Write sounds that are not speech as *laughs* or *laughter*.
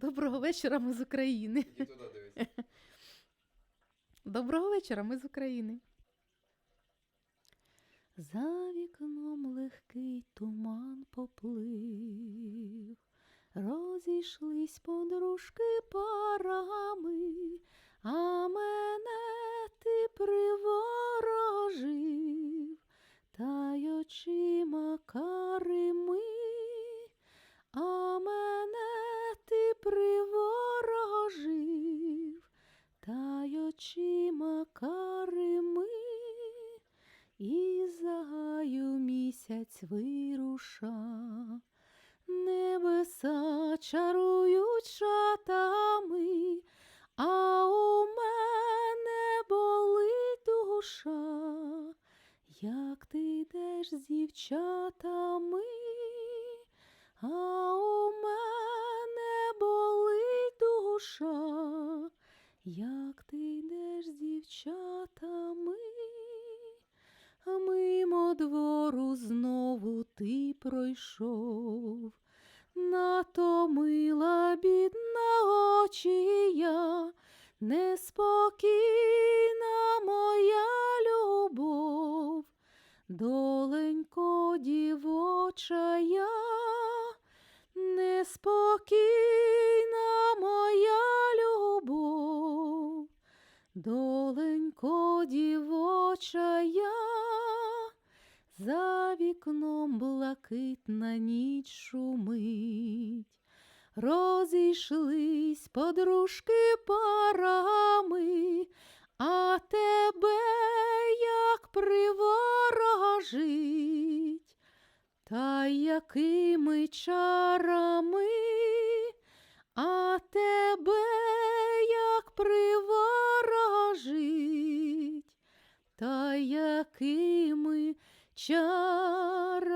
Доброго вечора, ми з України. Тільки туди дивись. *laughs* Доброго вечора, ми з України. За вікном легкий туман поплив, розійшлись подружки парами, і за місяць вируша. Небеса чарують шатами, а у мене болить душа, як ти йдеш з дівчатами, а у мене болить душа, як ти йдеш з дівчатами, двору знову ти пройшов. Натомила бідна очія, неспокійна моя любов, доленько дівочая, неспокійна моя любов, доленько дівочая, за вікном блакитна ніч шумить. Розійшлись подружки парами, а тебе як приворожить, та якими чарами, а тебе як приворожить, та якими чарами.